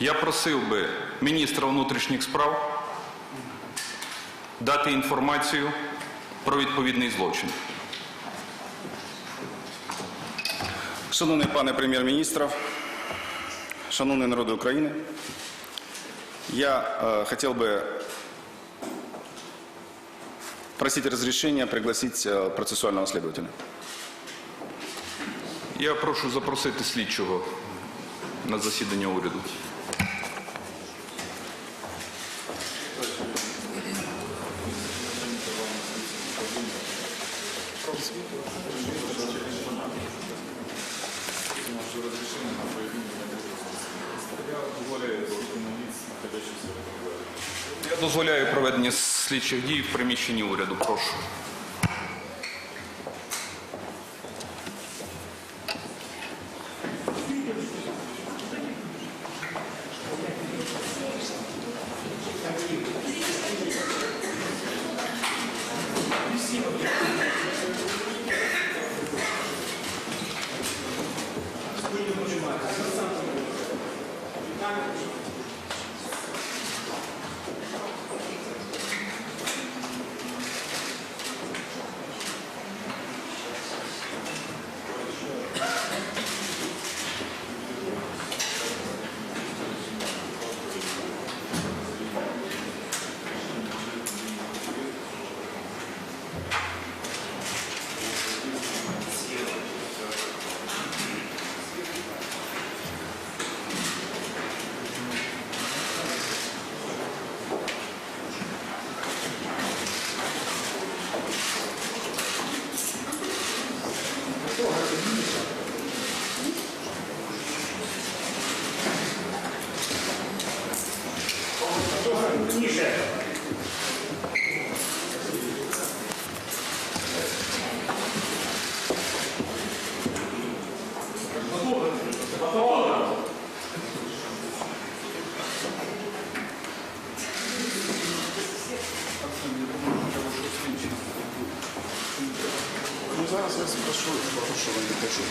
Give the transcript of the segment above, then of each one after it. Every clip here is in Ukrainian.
Я просив би міністра внутрішніх справ дати інформацію про відповідний злочин. Шановний пане прем'єр-міністр, шановний народи України, я э, хотел бы просить разрешения пригласить э, процессуального следователя. Я прошу запросити слідчого на засідання уряду. Дозволяю проведення слідчих дій в приміщенні уряду. Прошу. Зараз я спрошу, що вони хочуть.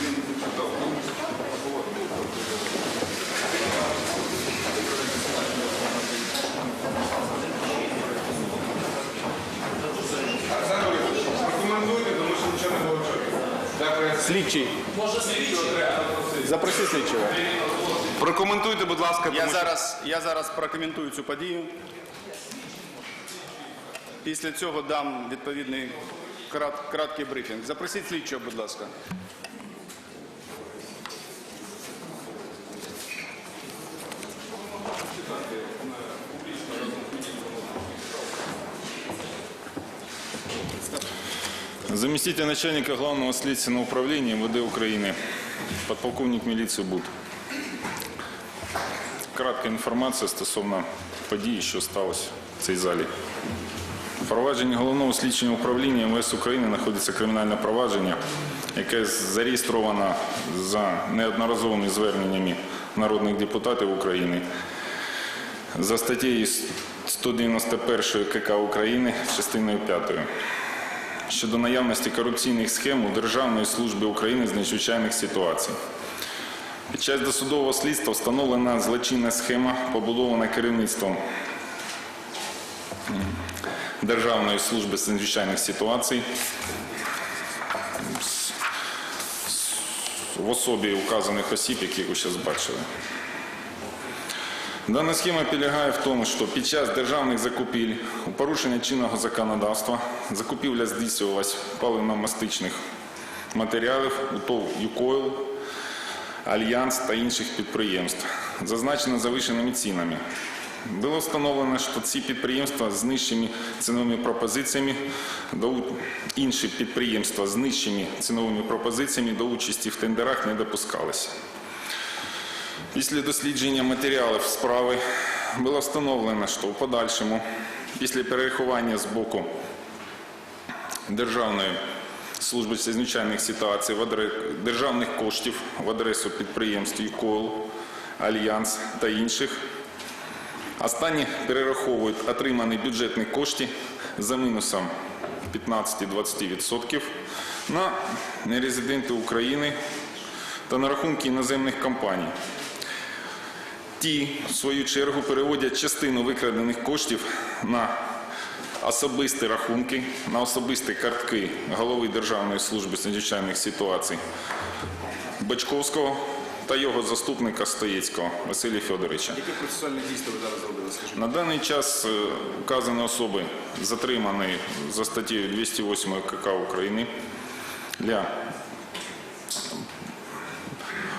Рекомендуйте, тому що нічого не було чути. Слідчий. Запроси слідчого. Прокоментуйте, будь ласка, Я зараз, я зараз прокоментую цю подію. Після цього дам відповідний крат, краткий брифінг. Запросіть слідчого, будь ласка. Заместитель начальника Главного следственного управления МВД України, подполковник міліції Буд. Кратка інформація стосовно події, що сталося в цій залі. Провадженні головного слідчого управління МВС України знаходиться кримінальне провадження, яке зареєстровано за неодноразовими зверненнями народних депутатів України за статтею 191 КК України частиною 5 щодо наявності корупційних схем у Державної служби України з надзвичайних ситуацій. Під час досудового слідства встановлена злочинна схема, побудована керівництвом Державної служби з надзвичайних ситуацій в особі указаних осіб, яких ви зараз бачили. Дана схема полягає в тому, що під час державних закупівель у порушення чинного законодавства закупівля здійснювалась паливно-мастичних матеріалів у ТОВ «Юкойл», Альянс та інших підприємств, зазначено завищеними цінами. Було встановлено, що ці підприємства з нижчими ціновими пропозиціями інші підприємства з нижчими ціновими пропозиціями до участі в тендерах не допускалися. Після дослідження матеріалів справи було встановлено, що в подальшому, після перерахування з боку Державної служби з ситуацій державних коштів в адресу підприємств «Юкойл», Альянс та інших, останні перераховують отримані бюджетні кошти за мінусом 15-20% на нерезиденти України та на рахунки іноземних компаній. Ті, в свою чергу, переводять частину викрадених коштів на особисті рахунки, на особисті картки голови Державної служби з надзвичайних ситуацій Бачковського та його заступника Стоєцького Василія Федоровича. Які процесуальні дійства ви зараз зробили, скажіть? На даний час е, вказані особи затримані за статтею 208 КК України для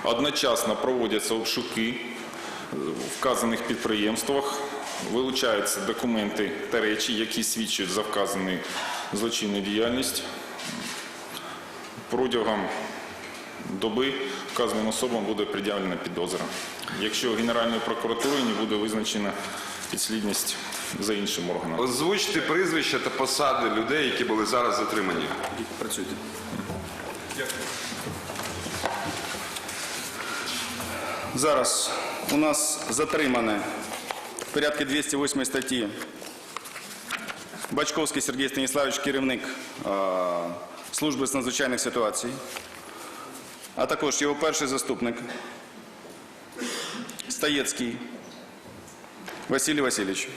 одночасно проводяться обшуки в вказаних підприємствах, вилучаються документи та речі, які свідчать за вказану злочинну діяльність. Протягом доби вказаним особам буде пред'явлена підозра. Якщо Генеральною прокуратурою не буде визначена підслідність за іншим органом. Озвучте прізвища та посади людей, які були зараз затримані. Працюйте. Зараз у нас затримане в порядку 208 статті Бачковський Сергій Станіславович, керівник служби з надзвичайних ситуацій, а також його перший заступник Стаєцький Василий Васильевич.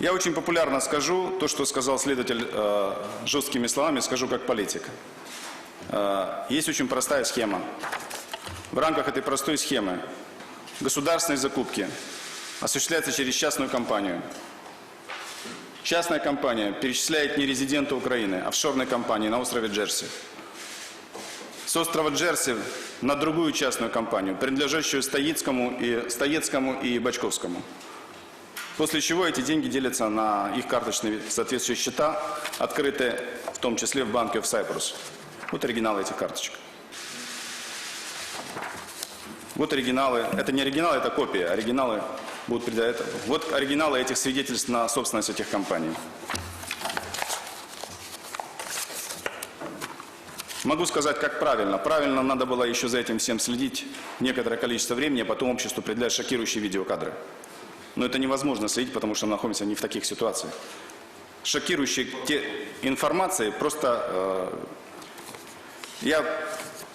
Я очень популярно скажу то, что сказал следователь э, жесткими словами, скажу как политик. Э, есть очень простая схема. В рамках этой простой схемы государственные закупки осуществляются через частную компанию. Частная компания перечисляет не резидента Украины, а офшорной компании на острове Джерси. С острова Джерси на другую частную компанию, принадлежащую Стоецкому и, Стоецкому и Бачковскому. После чего эти деньги делятся на их карточные соответствующие счета, открытые в том числе в банке в Cyprus. Вот оригиналы этих карточек. Вот оригиналы. Это не оригиналы, это копии. Оригиналы будут передать. Вот оригиналы этих свидетельств на собственность этих компаний. Могу сказать, как правильно. Правильно надо было еще за этим всем следить некоторое количество времени, а потом обществу предъявлять шокирующие видеокадры. Но это невозможно следить, потому что мы находимся не в таких ситуациях. Шокирующие те информации просто... э, я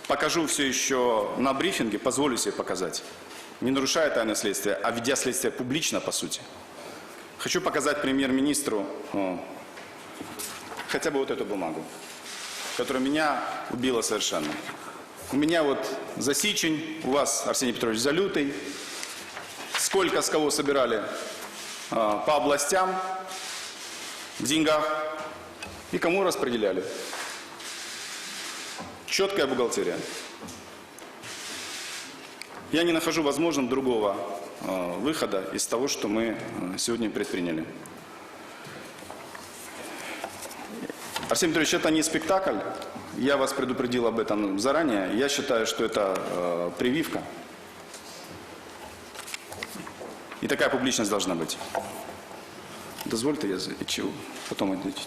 покажу все еще на брифинге, позволю себе показать. Не нарушая тайны следствия, а ведя следствие публично, по сути. Хочу показать премьер-министру хотя бы вот эту бумагу, которая меня убила совершенно. У меня вот Засичень, у вас, Арсений Петрович, Залютый, сколько с кого собирали а, по областям в деньгах и кому распределяли. Четкая бухгалтерия. Я не нахожу возможным другого а, выхода из того, что мы а, сегодня предприняли. Арсений Петрович, это не спектакль. Я вас предупредил об этом заранее. Я считаю, что это э, прививка. И такая публичность должна быть. Дозвольте, я за- чего? Потом ответите.